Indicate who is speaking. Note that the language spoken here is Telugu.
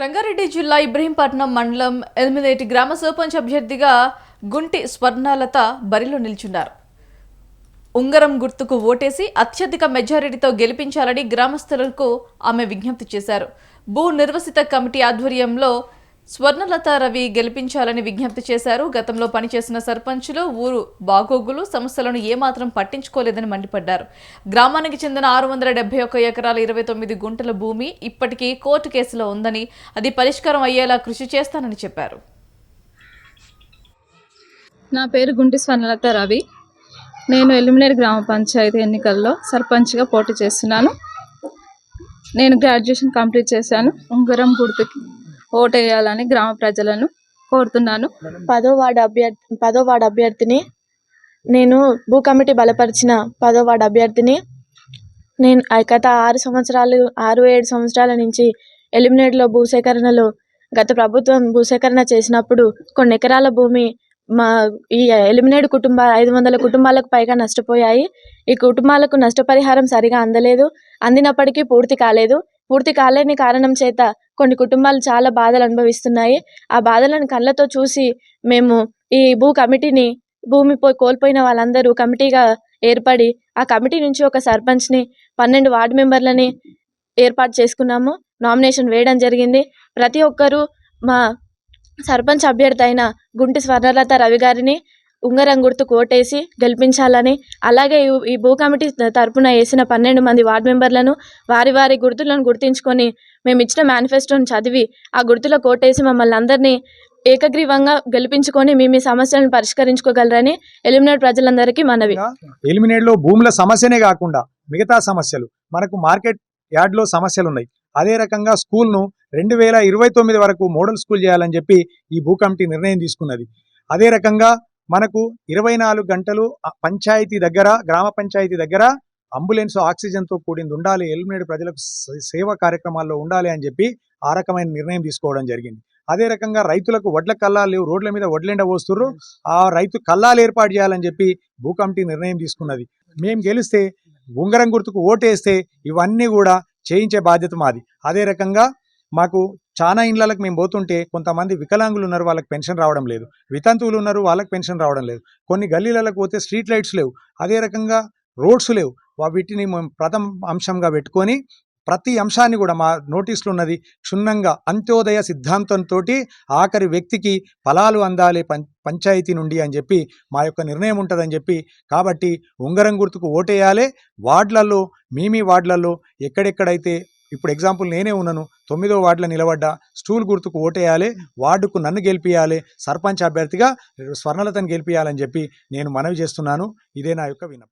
Speaker 1: రంగారెడ్డి జిల్లా ఇబ్రహీంపట్నం మండలం ఎలిమినేటి గ్రామ సర్పంచ్ అభ్యర్థిగా గుంటి స్వర్ణలత బరిలో నిల్చున్నారు. ఉంగరం గుర్తుకు ఓటేసి అత్యధిక మెజారిటీతో గెలిపించాలని గ్రామస్తులకు ఆమె విజ్ఞప్తి చేశారు. భూ నిర్వసిత కమిటీ ఆధ్వర్యంలో స్వర్ణలత రవి గెలిపించాలని విజ్ఞప్తి చేశారు. గతంలో పనిచేసిన సర్పంచులు ఊరు బాగోగులు సమస్యలను ఏమాత్రం పట్టించుకోలేదని మండిపడ్డారు. గ్రామానికి చెందిన ఆరు వందల డెబ్బై ఒక్క ఎకరాల ఇరవై తొమ్మిది గుంటల భూమి ఇప్పటికీ కోర్టు కేసులో ఉందని అది పరిష్కారం అయ్యేలా కృషి చేస్తానని చెప్పారు.
Speaker 2: నా పేరు గుంటి స్వర్ణలత రవి. నేను ఎలిమినేట్ గ్రామ పంచాయతీ ఎన్నికల్లో సర్పంచ్గా పోటీ చేస్తున్నాను. నేను గ్రాడ్యుయేషన్ కంప్లీట్ చేశాను. ఉంగరం గుర్తుకి ఓటేయాలని గ్రామ ప్రజలను కోరుతున్నాను.
Speaker 3: పదో వార్డు అభ్యర్థి పదో వార్డు అభ్యర్థిని నేను భూ కమిటీ బలపరిచిన పదో వార్డు అభ్యర్థిని నేను గత ఆరు సంవత్సరాలు ఆరు ఏడు సంవత్సరాల నుంచి ఎలిమినేట్లో భూసేకరణలో గత ప్రభుత్వం భూసేకరణ చేసినప్పుడు కొన్ని ఎకరాల భూమి మా ఈ ఎలిమినేట్ కుటుంబ ఐదు వందల కుటుంబాలకు పైగా నష్టపోయాయి. ఈ కుటుంబాలకు నష్టపరిహారం సరిగా అందలేదు. అందినప్పటికీ పూర్తి కాలేదు. పూర్తి కాలేని కారణం చేత కొన్ని కుటుంబాలు చాలా బాధలు అనుభవిస్తున్నాయి. ఆ బాధలను కళ్ళతో చూసి మేము ఈ భూ కమిటీని భూమి పో కోల్పోయిన వాళ్ళందరూ కమిటీగా ఏర్పడి ఆ కమిటీ నుంచి ఒక సర్పంచ్ని పన్నెండు వార్డు మెంబర్లని ఏర్పాటు చేసుకున్నాము. నామినేషన్ వేయడం జరిగింది. ప్రతి ఒక్కరూ మా సర్పంచ్ అభ్యర్థి అయిన గుంటి స్వర్ణలత రవి గారిని ఉంగరం గుర్తు కోటేసి గెలిపించాలని. అలాగే ఈ- భూ కమిటీ తరపున వేసిన పన్నెండు మంది వార్డు మెంబర్లను వారి వారి గుర్తులను గుర్తించుకొని మేము ఇచ్చిన మేనిఫెస్టోను చదివి ఆ గుర్తులకు కోటేసి మమ్మల్ని అందరినీ ఏకగ్రీవంగా గెలిపించుకొని మీ మీ సమస్యలను పరిష్కరించుకోగలరని ఎలిమినేట్ ప్రజలందరికీ మనవి.
Speaker 4: ఎలిమినేట్లో భూముల సమస్యనే కాకుండా మిగతా సమస్యలు మనకు మార్కెట్ యార్డ్లో సమస్యలు ఉన్నాయి అదే రకంగా స్కూల్ను రెండు వేల ఇరవై తొమ్మిది వరకు మోడల్ స్కూల్ చేయాలని చెప్పి ఈ భూ కమిటీ నిర్ణయం తీసుకున్నది. అదే రకంగా మనకు ఇరవై నాలుగు గంటలు పంచాయతీ దగ్గర గ్రామ పంచాయతీ దగ్గర అంబులెన్స్ ఆక్సిజన్తో కూడింది ఉండాలి ఎలిమినేట్ ప్రజలకు సేవ సేవా కార్యక్రమాల్లో ఉండాలి అని చెప్పి ఆ రకమైన నిర్ణయం తీసుకోవడం జరిగింది. అదే రకంగా రైతులకు వడ్ల కల్లాలు లేవు రోడ్ల మీద వడ్లెండ పోస్తుర్రు. ఆ రైతు కల్లాలు ఏర్పాటు చేయాలని చెప్పి భూ కమిటీ నిర్ణయం తీసుకున్నది. మేము గెలిస్తే ఉంగరం గుర్తుకు ఓటేస్తే ఇవన్నీ కూడా చేయించే బాధ్యత మాది. అదే రకంగా మాకు చాలా ఇండ్లకి మేము పోతుంటే కొంతమంది వికలాంగులు ఉన్నారు వాళ్ళకి పెన్షన్ రావడం లేదు. వితంతువులు ఉన్నారు వాళ్ళకి పెన్షన్ రావడం లేదు. కొన్ని గల్లీలకు పోతే స్ట్రీట్ లైట్స్ లేవు. అదే రకంగా రోడ్స్ లేవు. వీటిని మేము ప్రథమ అంశంగా పెట్టుకొని ప్రతి అంశాన్ని కూడా మా నోటీసులు ఉన్నది క్షుణ్ణంగా అంత్యోదయ సిద్ధాంతంతో ఆఖరి వ్యక్తికి ఫలాలు అందాలి పంచాయతీ నుండి అని చెప్పి మా యొక్క నిర్ణయం ఉంటుందని చెప్పి. కాబట్టి ఉంగరం గుర్తుకు ఓటేయాలి. వార్డులలో మీమీ వార్డులలో ఎక్కడెక్కడైతే ఇప్పుడు ఎగ్జాంపుల్ నేనే ఉన్నాను. తొమ్మిదో వార్డులో నిలబడ్డా స్టూల్ గుర్తుకు ఓటేయాలి వార్డుకు నన్ను గెలిపియాలి సర్పంచ్ అభ్యర్థిగా స్వర్ణలతను గెలిపియాలని చెప్పి నేను మనవి చేస్తున్నాను. ఇదే నా యొక్క విన్నపం.